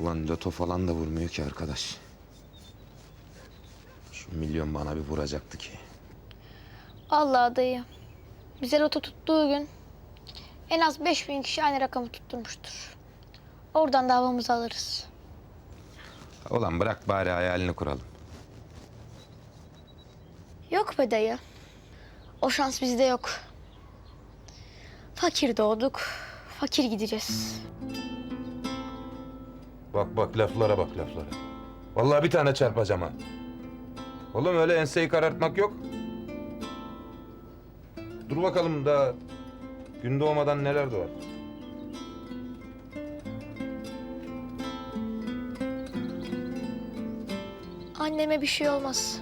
Ulan loto falan da vurmuyor ki arkadaş. Şu milyon bana bir vuracaktı ki. Allah dayı. Bize loto tuttuğu gün en az 5000 kişi aynı rakamı tutturmuştur. Oradan davamızı alırız. Ulan bırak bari hayalini kuralım. Yok be dayı. O şans bizde yok. Fakir doğduk, fakir gideceğiz. Bak bak laflara bak laflara. Vallahi bir tane çarpacağım ha. Oğlum öyle enseyi karartmak yok. Dur bakalım daha gün doğmadan neler doğar. Anneme bir şey olmaz.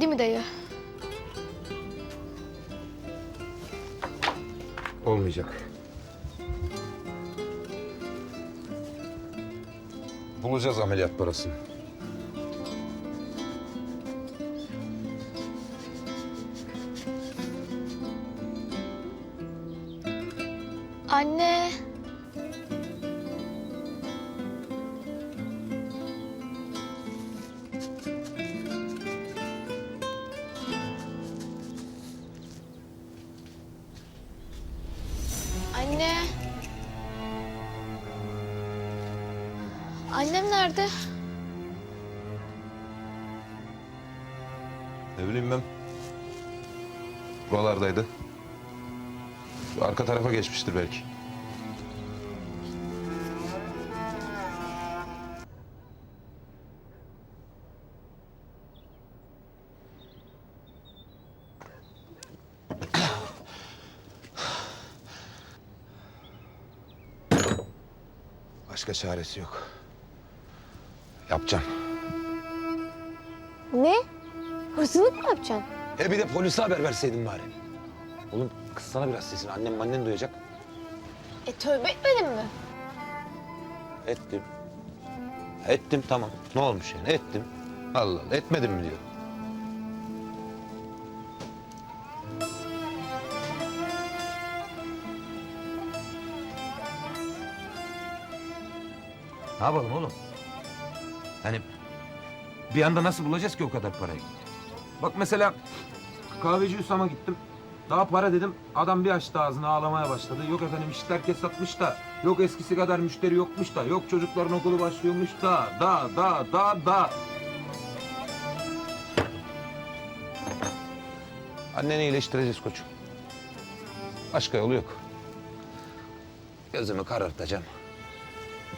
Değil mi dayı? Olmayacak. Bulacağız ameliyat parasını. Nerede? Ne bileyim ben. Buralardaydı. Şu arka tarafa geçmiştir belki. Başka çaresi yok. Yapacağım. Ne? Hırsızlık mı yapacaksın? E bir de polise haber verseydin bari. Oğlum kıssana biraz sesini. Annem annen duyacak. E tövbe etmedin mi? Ettim. Ettim tamam. Ne olmuş yani? Ettim. Allah Allah. Etmedim mi diyor. Ne yapalım oğlum? Hani bir anda nasıl bulacağız ki o kadar parayı? Bak mesela kahveci Hüsam'a gittim. Daha para dedim. Adam bir açtı ağzını ağlamaya başladı. Yok efendim işler kesatmış da. Yok eskisi kadar müşteri yokmuş da. Yok çocukların okulu başlıyormuş da. Da da da da. Anneni iyileştireceğiz koçum. Başka yolu yok. Gözümü karartacağım.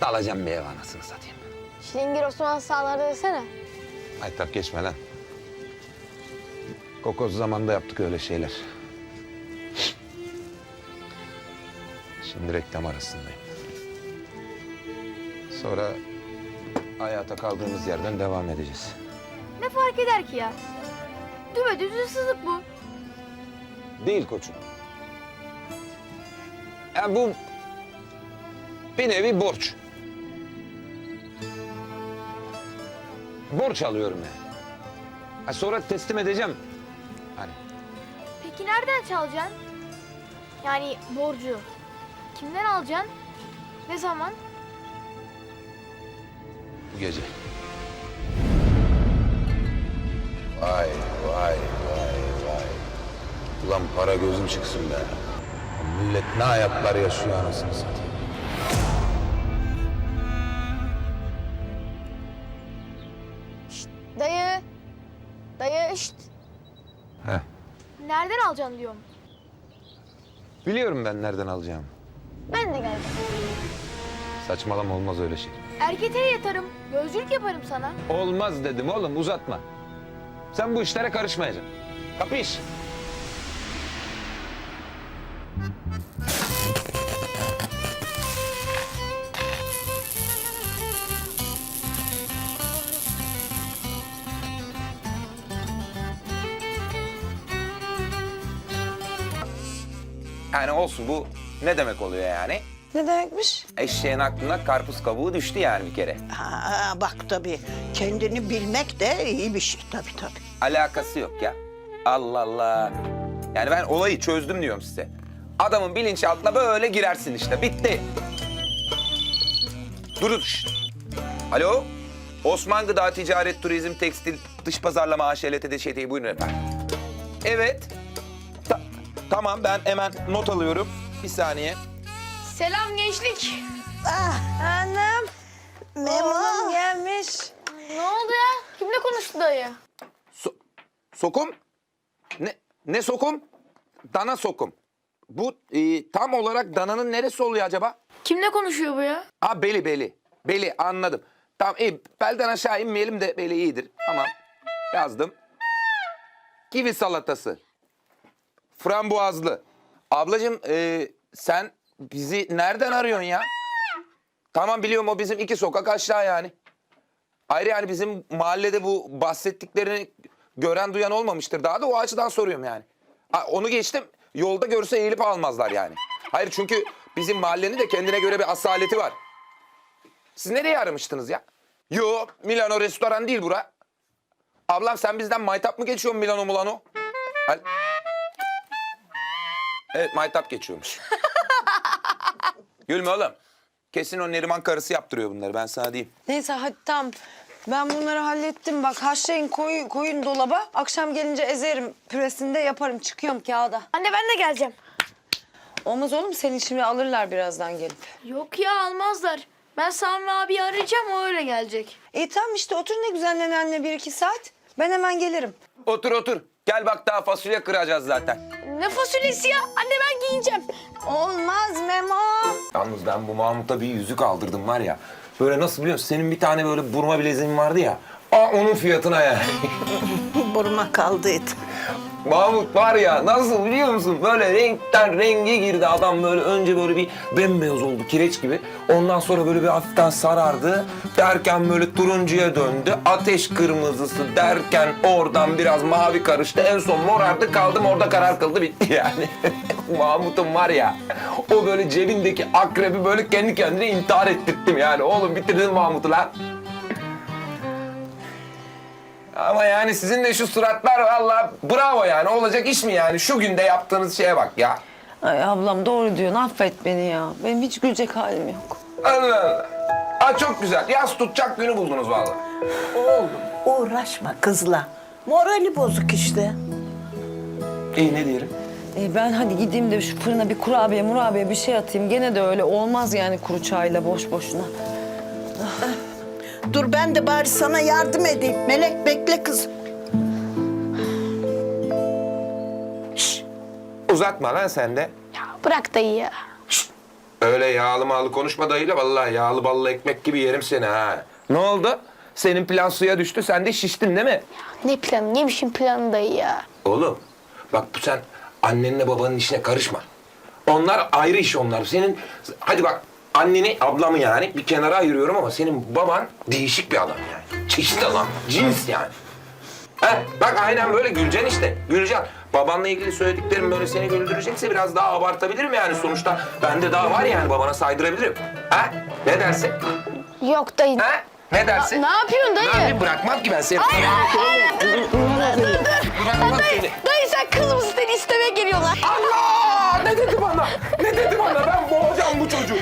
Dalacağım bir ev anasını satayım. Şilingir Osman sağlarda desene. Ay tak geçme lan. Kokoz zamanda yaptık öyle şeyler. Şimdi reklam arasındayım. Sonra hayata kaldığımız yerden devam edeceğiz. Ne fark eder ki ya? Dümedüz hırsızlık bu. Değil koçum. Ya bu bir nevi borç. Borç alıyorum yani. Ha, sonra teslim edeceğim. Hani Peki nereden çalacaksın? Yani borcu. Kimden alacaksın? Ne zaman? bu gece. Vay vay vay vay. Ulan para gözüm çıksın be. Millet ne hayatlar yaşıyor anasını satayım. Biliyorum ben nereden alacağım. Ben de geldim. Saçmalama olmaz öyle şey. Erketeğe yatarım. Gözcülük yaparım sana. Olmaz dedim oğlum uzatma. Sen bu işlere karışmayacaksın. Kapış. Yani olsun bu ne demek oluyor yani? Ne demekmiş? Eşeğin aklına karpuz kabuğu düştü yani bir kere. Ha, bak tabii kendini bilmek de iyi bir şey tabii tabii. Alakası yok ya. Allah Allah. Yani ben olayı çözdüm diyorum size. Adamın bilinçaltına böyle girersin işte. Bitti. Durun. şşt. Alo? Osman Gıda Ticaret Turizm Tekstil Dış Pazarlama AŞ LTD ŞT'yi buyurun efendim. Evet. Ta- tamam ben hemen not alıyorum. Bir saniye. Selam gençlik. Annem. Memo. gelmiş. Ne oldu ya? Kimle konuştu dayı? So- sokum? Ne ne sokum? Dana sokum. Bu e, tam olarak dananın neresi oluyor acaba? Kimle konuşuyor bu ya? Ha beli beli. Beli anladım. Tamam iyi. Belden aşağı inmeyelim de beli iyidir. Tamam. Yazdım. Kivi salatası. Frambuazlı. Ablacığım e, sen bizi nereden arıyorsun ya? Tamam biliyorum o bizim iki sokak aşağı yani. Ayrı yani bizim mahallede bu bahsettiklerini gören duyan olmamıştır. Daha da o açıdan soruyorum yani. Onu geçtim. Yolda görse eğilip almazlar yani. Hayır çünkü bizim mahallenin de kendine göre bir asaleti var. Siz nereye aramıştınız ya? Yo Milano restoran değil bura. Ablam sen bizden maytap mı geçiyorsun Milano Milano? Hal- Evet maytap geçiyormuş. Gülme oğlum. Kesin o Neriman karısı yaptırıyor bunları ben sana diyeyim. Neyse hadi tamam. Ben bunları hallettim. Bak haşlayın koy, koyun dolaba. Akşam gelince ezerim. Püresini de yaparım. Çıkıyorum kağıda. Anne ben de geleceğim. Olmaz oğlum senin şimdi alırlar birazdan gelip. Yok ya almazlar. Ben Sami abi arayacağım o öyle gelecek. İyi tamam işte otur ne güzel nenenle bir iki saat. Ben hemen gelirim. Otur otur. Gel bak daha fasulye kıracağız zaten. Ne fasulyesi ya? Anne ben giyineceğim. Olmaz Memo. Yalnız ben bu Mahmut'a bir yüzük aldırdım var ya. Böyle nasıl biliyor musun? Senin bir tane böyle burma bileziğin vardı ya. Aa onun fiyatına yani. Burma kaldıydı. Mahmut var ya nasıl biliyor musun? Böyle renkten renge girdi adam böyle önce böyle bir bembeyaz oldu kireç gibi. Ondan sonra böyle bir hafiften sarardı. Derken böyle turuncuya döndü. Ateş kırmızısı derken oradan biraz mavi karıştı. En son morardı kaldım orada karar kıldı bitti yani. Mahmut'um var ya o böyle cebindeki akrebi böyle kendi kendine intihar ettirttim yani. Oğlum bitirdin Mahmut'u lan. Ama yani sizin de şu suratlar vallahi bravo yani. Olacak iş mi yani? Şu günde yaptığınız şeye bak ya. Ay ablam doğru diyorsun. Affet beni ya. Benim hiç gülecek halim yok. Allah Allah. Aa, çok güzel. Yaz tutacak günü buldunuz vallahi. Oğlum uğraşma kızla. Morali bozuk işte. İyi ne diyelim? E ben hadi gideyim de şu fırına bir kurabiye murabiye bir şey atayım. Gene de öyle olmaz yani kuru çayla boş boşuna. Dur ben de bari sana yardım edeyim. Melek bekle kızım. Uzatma lan sen de. Ya bırak dayı ya. Öyle yağlı mağlı konuşma dayıyla vallahi yağlı ballı ekmek gibi yerim seni ha. Ne oldu? Senin plan suya düştü sen de şiştin değil mi? Ne planı ne biçim planı dayı ya. Oğlum bak bu sen annenle babanın işine karışma. Onlar ayrı iş onlar. Senin hadi bak anneni ablamı yani bir kenara ayırıyorum ama senin baban değişik bir adam yani. Çeşit adam, cins yani. He, bak aynen böyle güleceksin işte. Güleceksin. Babanla ilgili söylediklerim böyle seni güldürecekse biraz daha abartabilirim yani. Sonuçta bende daha var yani babana saydırabilirim. Ha? Ne dersin? Yok dayı. Ha? Ne dersin? Ne yapıyorsun dayı? Ben bir bırakmam ki ben seni. Hayır, hayır, hayır. Bırakmam Dayı, seni. dayı sen kız mısın seni istemeye geliyorlar. Allah! Ne dedi bana? Ne dedi bana? Ben boğacağım bu çocuğu.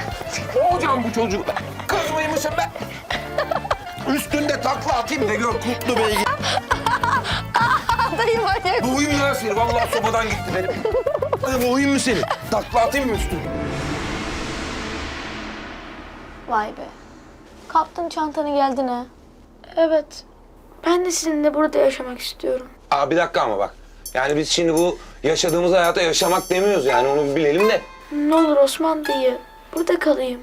Boğacağım bu çocuğu. Kız mıymışım ben? Üstünde takla atayım da gör kutlu bey. Dayı manyak. Bu oyun mu lan seni? Vallahi sobadan gitti benim. Bu oyun mu senin? Takla atayım mı üstüne? Vay be. Kaptın çantanı geldin ha. Evet. Ben de sizinle burada yaşamak istiyorum. Aa bir dakika ama bak. Yani biz şimdi bu yaşadığımız hayata yaşamak demiyoruz yani onu bir bilelim de. Ne olur Osman dayı. Burada kalayım.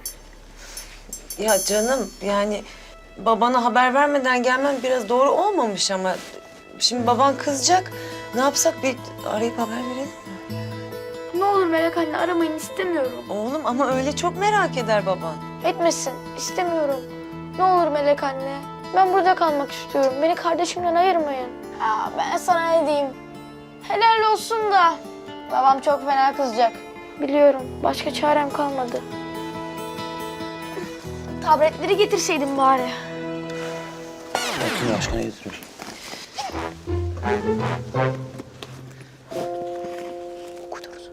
Ya canım yani babana haber vermeden gelmem biraz doğru olmamış ama şimdi baban kızacak. Ne yapsak bir arayıp haber verelim. Ne olur Melek anne aramayın istemiyorum. Oğlum ama öyle çok merak eder baban. Etmesin. istemiyorum. Ne olur Melek anne. Ben burada kalmak istiyorum. Beni kardeşimden ayırmayın. Ya ben sana ne diyeyim? Helal olsun da. Babam çok fena kızacak. Biliyorum. Başka çarem kalmadı. Tabletleri getirseydim bari. Kim aşkına getirmiş? Okuduruz.